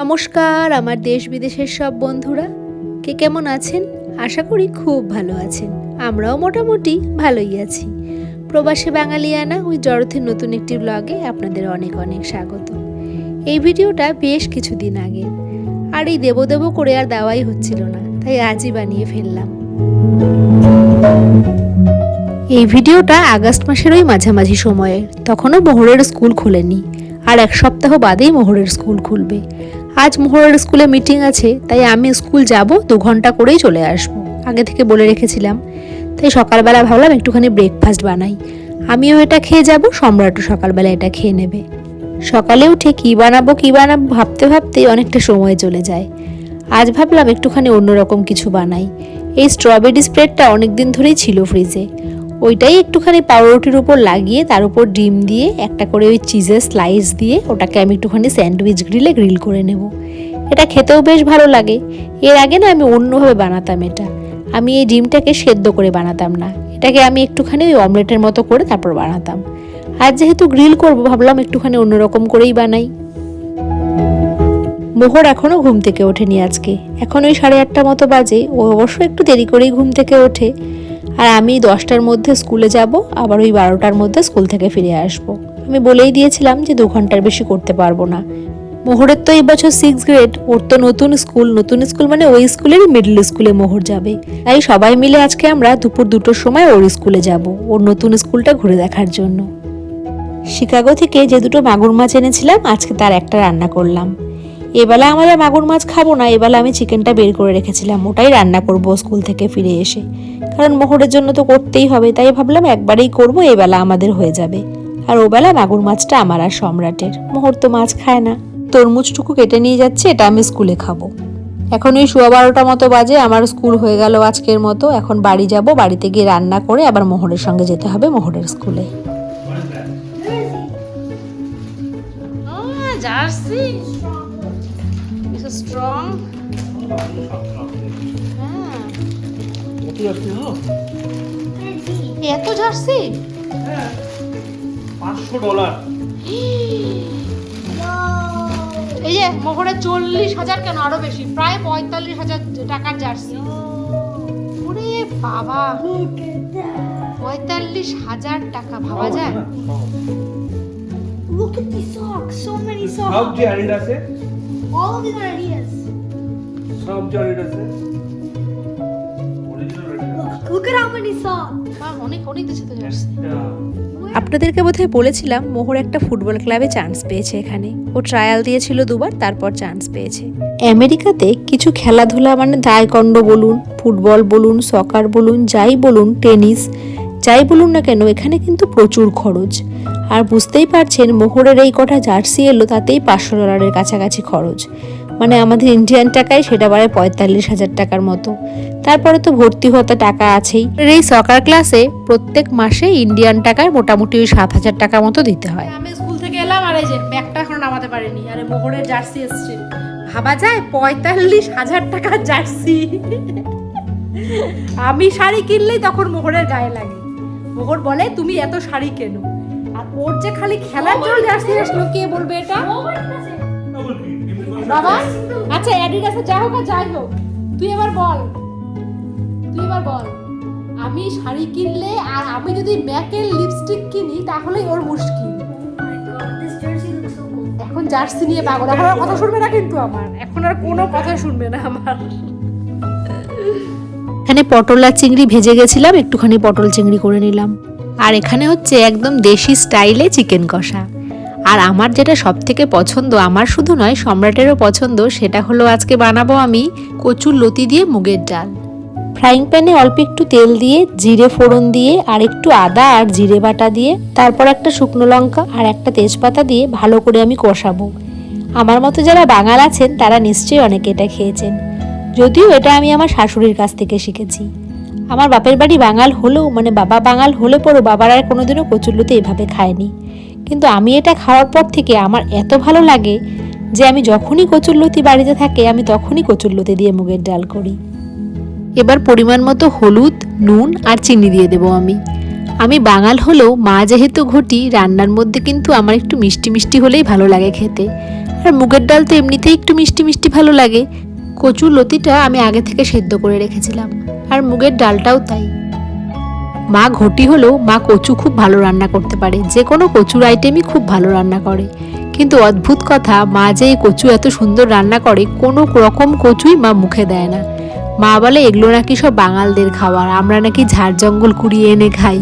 নমস্কার, আমার দেশ বিদেশের সব বন্ধুরা। কে কেমন আছেন? আশা করি খুব ভালো আছেন। আমরাও মোটামুটি ভালোই আছি। প্রবাসী বাঙালিয়ানা, ওই জড়থের নতুন একটি ব্লগে আপনাদের অনেক অনেক স্বাগত। এই ভিডিওটা বেশ কিছুদিন আগে। আর এই দেবো দেবো করে আর দেওয়াই হচ্ছিল না, তাই আজই বানিয়ে ফেললাম। এই ভিডিওটা আগস্ট মাসের ওই মাঝামাঝি সময়ে। তখনও মোহরের স্কুল খোলেনি। আর এক সপ্তাহ বাদেই মোহরের স্কুল খুলবে। আজ মোহরের স্কুলে মিটিং আছে, তাই আমি স্কুল যাব, দু ঘণ্টা করেই চলে আসব। আগে থেকে বলে রেখেছিলাম। তাই সকালবেলা ভাবলাম একটুখানি ব্রেকফাস্ট বানাই। আমিও এটা খেয়ে যাব, সম্রাটও সকালবেলা এটা খেয়ে নেবে। সকালে উঠে কী বানাবো কী বানাবো, ভাবতে ভাবতে অনেকটা সময় চলে যায়। আজ ভাবলাম একটুখানি অন্যরকম কিছু বানাই। এই স্ট্রবেরি স্প্রেডটা অনেক দিন ধরেই ছিল ফ্রিজে ওইটাই একটুখানি পাউরুটির উপর লাগিয়ে তার উপর ডিম দিয়ে একটা করে ওই চিজের স্লাইস দিয়ে ওটাকে আমি একটুখানি স্যান্ডউইচ গ্রিলে গ্রিল করে নেব। এটা খেতেও বেশ ভালো লাগে। এর আগে না আমি অন্যভাবে বানাতাম এটা। আমি এই ডিমটাকে সেদ্ধ করে বানাতাম না। এটাকে আমি একটুখানি ওই অমলেটের মতো করে তারপর বানাতাম। আর যেহেতু গ্রিল করব, ভাবলাম একটুখানি অন্যরকম করেই বানাই। মোহর এখনও ঘুম থেকে ওঠেনি আজকে। এখন ওই সাড়ে আটটা মতো বাজে। ও অবশ্য একটু দেরি করেই ঘুম থেকে ওঠে। আর আমি দশটার মধ্যে স্কুলে যাব, আবার ওই বারোটার মধ্যে স্কুল থেকে ফিরে আসব। আমি বলেই দিয়েছিলাম যে দু ঘণ্টার বেশি করতে পারব না। মোহরের তো এই বছর সিক্স গ্রেড ওর তো নতুন স্কুল নতুন স্কুল মানে ওই স্কুলেরই মিডল স্কুলে মোহর যাবে। তাই সবাই মিলে আজকে আমরা দুপুর দুটোর সময় ওর স্কুলে যাব, ওর নতুন স্কুলটা ঘুরে দেখার জন্য। শিকাগো থেকে যে দুটো মাগুর মাছ এনেছিলাম, আজকে তার একটা রান্না করলাম। এবেলা আমরা মাগুর মাছ খাব না এবেলা আমি চিকেনটা বের করে রেখেছিলাম। ওটাই রান্না করব স্কুল থেকে ফিরে এসে। কারণ মোহরের জন্য তো করতেই হবে, তাই ভাবলাম একবারেই করব এবেলা আমাদের হয়ে যাবে। আর ওবেলা মাগুর মাছটা আমার আর সম্রাটের। মোহর তো মাছ খায় না। তরমুজটুকু কেটে নিয়ে যাচ্ছে, এটা আমি স্কুলে খাব। এখন ওই সোয়া বারোটা মতো বাজে, আমার স্কুল হয়ে গেল আজকের মতো। এখন বাড়ি যাব, বাড়িতে গিয়ে রান্না করে আবার মোহরের সঙ্গে যেতে হবে মোহরের স্কুলে জার্সি ইস স্ট্রং হ্যাঁ। এত জার্সি? পাঁচশো ডলার। এই যে মোহরে চল্লিশ হাজার কেন আরও বেশি? প্রায় পঁয়তাল্লিশ হাজার টাকার জার্সি। ওরে বাবা। পঁয়তাল্লিশ হাজার টাকা ভাবা যায়? Look at these socks. So many socks. যে অ্যাডিডাসে All of these Look, look at how many. অনেক অনেক দিচ্ছে তো আপনাদেরকে বোধহয় বলেছিলাম মোহর একটা ফুটবল ক্লাবে চান্স পেয়েছে এখানে। ও ট্রায়াল দিয়েছিল দুবার তারপর চান্স পেয়েছে। আমেরিকাতে কিছু খেলাধুলা মানে দায়কণ্ড বলুন ফুটবল বলুন সকার বলুন যাই বলুন টেনিস যাই বলুন না কেন, এখানে কিন্তু প্রচুর খরচ। আর বুঝতেই পারছেন, মোহরের এই কটা জার্সি এলো তাতেই পাঁচশো ডলারের কাছাকাছি খরচ। মানে আমাদের ইন্ডিয়ান টাকায় সেটা বাড়ে পঁয়তাল্লিশ হাজার টাকার মতো। তারপরে তো ভর্তি হতে টাকা আছেই। এই সকার ক্লাসে প্রত্যেক মাসে ইন্ডিয়ান টাকায় মোটামুটি ওই সাত হাজার টাকা মতো দিতে হয়। আমি স্কুল থেকে এলাম আর এই যে ব্যাগটা এখন নামাতে পারিনি। আরে, মোহরের জার্সি এসছে। ভাবা যায় পঁয়তাল্লিশ হাজার টাকার জার্সি। আমি শাড়ি কিনলেই তখন মোহরের গায়ে লাগে। মোহর বলে তুমি এত শাড়ি কেন? আর ওর যে খালি খেলার জন্য জার্সি আসলো কে বলবে এটা? বাবা আচ্ছা অ্যাডিডাসে যা হোক আর যাই হোক তুই এবার বল তুই এবার বল আমি শাড়ি কিনলে আর আমি যদি ম্যাকের লিপস্টিক কিনি তাহলেই ওর মুশকিল. এখন জার্সি নিয়ে পাগল এখন আর কথা শুনবে না কিন্তু আমার এখন আর কোনো কথা শুনবে না আমার। এখানে পটল আর চিংড়ি ভেজে গেছিলাম, একটুখানি পটল চিংড়ি করে নিলাম। আর এখানে হচ্ছে একদম দেশি স্টাইলে চিকেন কষা। আর আমার যেটা সব থেকে পছন্দ, আমার শুধু নয়, সম্রাটেরও পছন্দ, সেটা হলো আজকে বানাবো আমি কচুর লতি দিয়ে মুগের ডাল। ফ্রাইং প্যানে অল্প একটু তেল দিয়ে, জিরে ফোড়ন দিয়ে, আর একটু আদা আর জিরে বাটা দিয়ে, তারপর একটা শুকনো লঙ্কা আর একটা তেজপাতা দিয়ে ভালো করে আমি কষাবো। আমার মতো যারা বাঙাল আছেন, তারা নিশ্চয়ই অনেকে এটা খেয়েছেন। যদিও এটা আমি আমার শাশুড়ির কাছ থেকে শিখেছি। আমার বাপের বাড়ি বাঙাল হলেও মানে বাবা বাঙাল হলে পরও বাবার আর কোনোদিনও কচুরলুতে এভাবে খায়নি। কিন্তু আমি এটা খাওয়ার পর থেকে আমার এত ভালো লাগে যে আমি যখনই কচুরলতি বাড়িতে থাকে, আমি তখনই কচুরলতি দিয়ে মুগের ডাল করি। এবার পরিমাণ মতো হলুদ, নুন আর চিনি দিয়ে দেবো আমি। আমি বাঙাল হলেও মা যেহেতু ঘটি, রান্নার মধ্যে কিন্তু আমার একটু মিষ্টি মিষ্টি হলেই ভালো লাগে খেতে। আর মুগের ডাল তো এমনিতেই একটু মিষ্টি মিষ্টি ভালো লাগে। কচুর লতিটা আমি আগে থেকে সেদ্ধ করে রেখেছিলাম, আর মুগের ডালটাও তাই। মা ঘটি হলেও মা কচু খুব ভালো রান্না করতে পারে, যে কোনো কচুর আইটেমই খুব ভালো রান্না করে। কিন্তু অদ্ভুত কথা, মা যে এই কচু এত সুন্দর রান্না করে, কোনো রকম কচুই মা মুখে দেয় না। মা বলে, এগুলো নাকি সব বাঙালদের খাওয়ার, আমরা নাকি ঝাড় জঙ্গল কুড়িয়ে এনে খাই।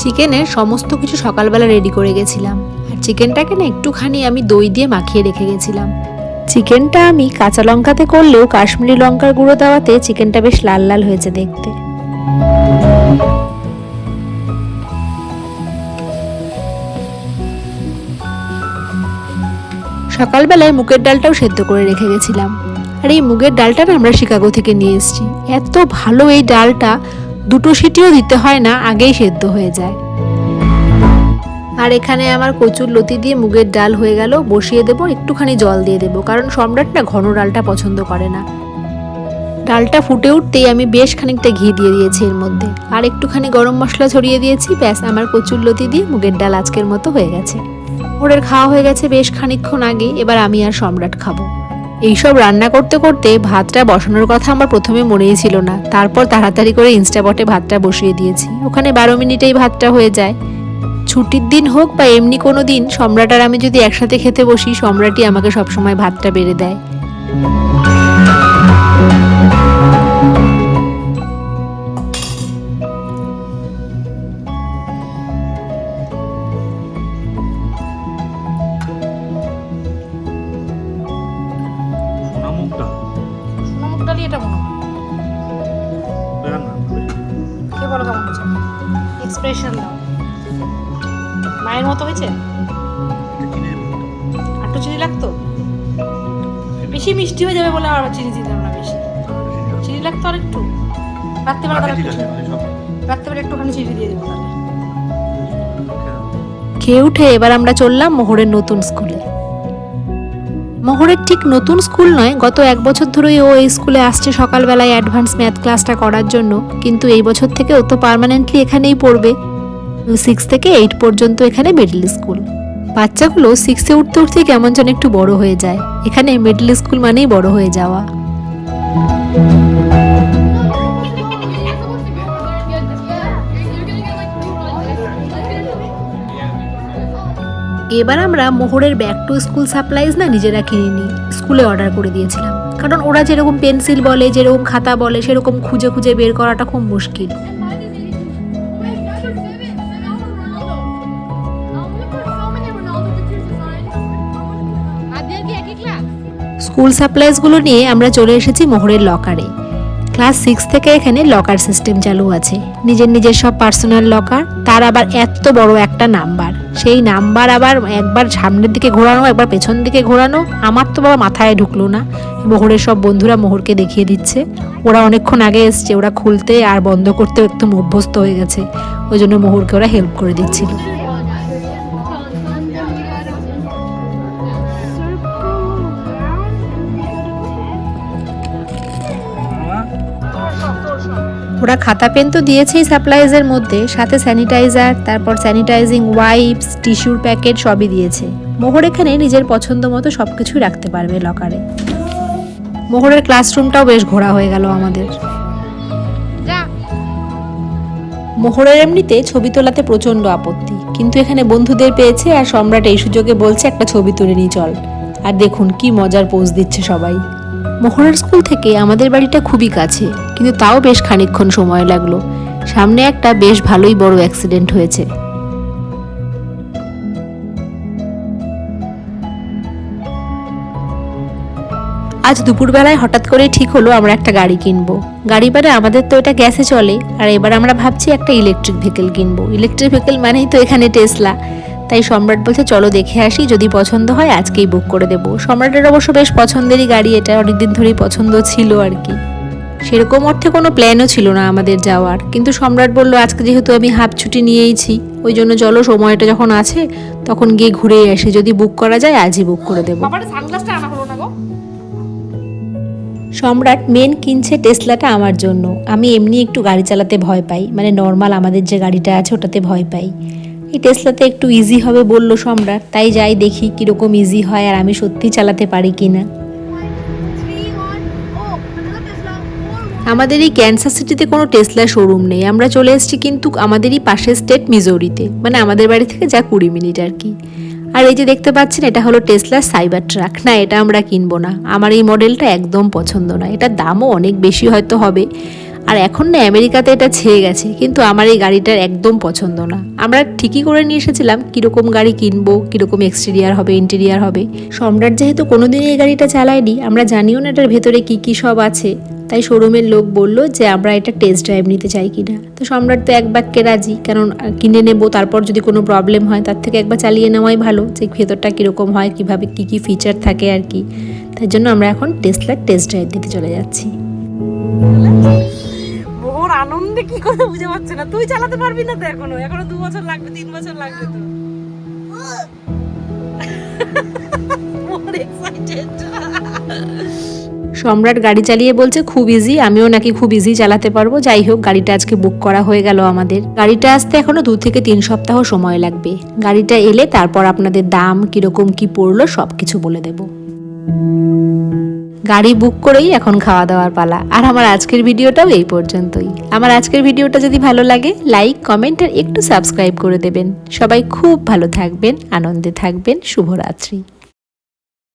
চিকেনের সমস্ত কিছু সকালবেলা রেডি করে গেছিলাম, আর চিকেনটাকে না একটুখানি আমি দই দিয়ে মাখিয়ে রেখে গেছিলাম। চিকেনটা আমি কাঁচা লঙ্কাতে করলেও কাশ্মীরি লঙ্কার গুঁড়ো দেওয়াতে চিকেনটা বেশ লাল লাল হয়েছে দেখতে। সকালবেলায় মুগের ডালটাও সেদ্ধ করে রেখে গেছিলাম। আর এই মুগের ডালটা না আমরা শিকাগো থেকে নিয়ে এসেছি। এত ভালো এই ডালটা, দুটো সিটিও দিতে হয় না, আগেই সেদ্ধ হয়ে যায়। আর এখানে আমার কচুর লতি দিয়ে মুগের ডাল হয়ে গেল, বসিয়ে দেবো, একটুখানি জল দিয়ে দেবো, কারণ সম্রাট না ঘন ডালটা পছন্দ করে না। ডালটা ফুটে উঠতেই আমি বেশ খানিকটা ঘি দিয়ে দিয়েছি এর মধ্যে, আর একটুখানি গরম মশলা ছড়িয়ে দিয়েছি, ব্যাস, আমার কচুর লতি দিয়ে মুগের ডাল আজকের মতো হয়ে গেছে। ওরের খাওয়া হয়ে গেছে বেশ খানিকক্ষণ আগে, এবার আমি আর সম্রাট খাব। এইসব রান্না করতে করতে ভাতটা বসানোর কথা আমার প্রথমে মনেই ছিল না, তারপর তাড়াতাড়ি করে ইনস্টাপটে ভাতটা বসিয়ে দিয়েছি। ওখানে বারো মিনিটেই ভাতটা হয়ে যায়। ছুটির দিন হোক বা এমনি কোনো দিন সম্রাট আর আমি যদি একসাথে খেতে বসি সম্রাটই আমাকে সবসময় ভাতটা বেড়ে দেয়। মায়ের মতো হয়েছে? আর একটু চিনি লাগতো? বেশি মিষ্টি হয়ে যাবে বলে আমার চিনি দিলাম না বেশি। চিনি লাগতো আর একটু রাত্রেবেলা রাত্রেবেলা একটুখানি চিনি দিয়ে দেবো তাহলে। খেয়ে উঠে এবার আমরা চললাম মোহরের নতুন স্কুলে। মোহরের ঠিক নতুন স্কুল নয় গত এক বছর ধরেই ও এই স্কুলে আসছে সকালবেলায় অ্যাডভান্স ম্যাথ ক্লাসটা করার জন্য। কিন্তু এই বছর থেকে ও তো পার্মানেন্টলি এখানেই পড়বে। সিক্স থেকে এইট পর্যন্ত এখানে মিডল স্কুল বাচ্চাগুলো সিক্সে উঠতে উঠতে কেমন যেন একটু বড় হয়ে যায়। এখানে মিডল স্কুল মানেই বড় হয়ে যাওয়া। এবার আমরা মোহরের ব্যাক টু স্কুল সাপ্লাইজ না নিজেরা কিনে নিই স্কুলে অর্ডার করে দিয়েছিলাম। কারণ ওরা যেরকম পেন্সিল বলে, যেরকম খাতা বলে, সেরকম খুঁজে খুঁজে বের করাটা খুব মুশকিল। স্কুল সাপ্লাইজগুলো নিয়ে আমরা চলে এসেছি মোহরের লকারে। ক্লাস সিক্স থেকে এখানে লকার সিস্টেম চালু আছে। নিজের নিজের সব পার্সোনাল লকার, তার আবার এত বড় একটা নাম্বার। সেই নাম্বার আবার একবার সামনের দিকে ঘোরানো, একবার পেছন দিকে ঘোরানো, আমার তো বাবা মাথায় ঢুকলো না। মোহরের সব বন্ধুরা মোহরকে দেখিয়ে দিচ্ছে। ওরা অনেকক্ষণ আগে এসছে, ওরা খুলতে আর বন্ধ করতে একদম অভ্যস্ত হয়ে গেছে। ওই জন্য মোহরকে ওরা হেল্প করে দিচ্ছিল। ওরা খাতা পেন তো দিয়েছেই সাপ্লাইজের মধ্যে সাথে স্যানিটাইজার তারপর স্যানিটাইজিং ওয়াইপস টিস্যুর প্যাকেট সবই দিয়েছে। মোহর এখানে নিজের পছন্দ মতো সব কিছুই রাখতে পারবে লকারে মোহরের ক্লাসরুমটাও বেশ ঘোরা হয়ে গেল আমাদের। যা। মোহরের এমনিতে ছবি তোলাতে প্রচণ্ড আপত্তি কিন্তু এখানে বন্ধুদের পেয়েছে আর সম্রাট এই সুযোগে বলছে একটা ছবি তুলে নিই চল। আর দেখুন কি মজার পোজ দিচ্ছে সবাই। মোহরের স্কুল থেকে আমাদের বাড়িটা খুবই কাছে, কিন্তু তাও বেশ খানিকক্ষণ সময় লাগল। সামনে একটা বেশ ভালোই বড় অ্যাক্সিডেন্ট হয়েছে। আজ দুপুরবেলায় হঠাৎ করে ঠিক হলো আমরা একটা গাড়ি কিনবো। গাড়ি মানে আমাদের তো এটা গ্যাসে চলে, আর এবার আমরা ভাবছি একটা ইলেকট্রিক ভেহিকেল কিনবো। ইলেকট্রিক ভেহিকেল মানেই তো এখানে টেসলা তাই সম্রাট বলছে চলো দেখে আসি যদি পছন্দ হয় আজকেই বুক করে দেবো। সম্রাটের অবশ্য বেশ পছন্দেরই গাড়ি এটা অনেকদিন ধরেই পছন্দ ছিল আর কি। সেরকম অর্থে কোনো প্ল্যানও ছিল না আমাদের যাওয়ার। কিন্তু সম্রাট বলল আজকে যেহেতু আমি হাফ ছুটি নিয়েইছি ওই জন্য চলো সময়টা যখন আছে তখন গিয়ে ঘুরেই আসি। যদি বুক করা যায় আজই বুক করে দেবো। সম্রাট মেন কিনছে টেসলাটা আমার জন্য। আমি এমনি একটু গাড়ি চালাতে ভয় পাই। মানে নর্মাল আমাদের যে গাড়িটা আছে ওটাতে ভয় পাই। এই টেসলাতে একটু ইজি হবে বলল সম্রাট। তাই যাই দেখি কীরকম ইজি হয় আর আমি সত্যি চালাতে পারি কি না. আমাদের এই ক্যান্সার সিটিতে কোনো টেসলা শোরুম নেই। আমরা চলে এসেছি কিন্তু আমাদেরই পাশের স্টেট মিজোরিতে মানে আমাদের বাড়ি থেকে যা কুড়ি মিনিট আর কি। আর এই যে দেখতে পাচ্ছেন, এটা হলো টেসলার সাইবার ট্রাক না, এটা আমরা কিনবো না। আমার এই মডেলটা একদম পছন্দ না এটার দামও অনেক বেশি হয়তো হবে। আর এখন না আমেরিকাতে এটা ছেয়ে গেছে, কিন্তু আমার এই গাড়িটার একদম পছন্দ না। আমরা ঠিকই করে নিয়ে এসেছিলাম, কীরকম গাড়ি কিনবো, কীরকম এক্সটেরিয়ার হবে ইন্টেরিয়ার হবে। সম্রাট যেহেতু কোনোদিনই এই গাড়িটা চালায়নি, আমরা জানিও না এটার ভেতরে কী কী সব আছে। তাই শোরুমের লোক বলল যে আমরা এটা টেস্ট ড্রাইভ নিতে চাই কিনা। তো সম্রাট তো এক বাক্যে রাজি, কারণ কিনে নেব, তারপর যদি কোনো প্রবলেম হয়, তার থেকে একবার চালিয়ে নেওয়াই ভালো, যে ভেতরটা কীরকম হয়, কীভাবে কী কী ফিচার থাকে আর কি। তাই জন্য আমরা এখন টেসলার টেস্ট ড্রাইভ দিতে চলে যাচ্ছি। আনন্দে কি করে বুঝে পাচ্ছে না? তুই চালাতে পারবি না তো এখনও। এখনও দু বছর লাগবে, তিন বছর লাগবে তো। সম্রাট গাড়ি চালিয়ে বলছে, খুব ইজি আমিও নাকি খুব ইজি চালাতে পারব। যাই হোক, গাড়িটা আজকে বুক করা হয়ে গেল আমাদের। গাড়িটা আসতে এখনও দু থেকে তিন সপ্তাহ সময় লাগবে। গাড়িটা এলে তারপর আপনাদের দাম, কীরকম কি পড়ল সব কিছু বলে দেব। গাড়ি বুক করেই এখন খাওয়া দাওয়ার পালা। আর আমার আজকের ভিডিওটাও এই পর্যন্তই। আমার আজকের ভিডিওটা যদি ভালো লাগে লাইক কমেন্ট আর একটু সাবস্ক্রাইব করে দেবেন। সবাই খুব ভালো থাকবেন, আনন্দে থাকবেন, শুভরাত্রি।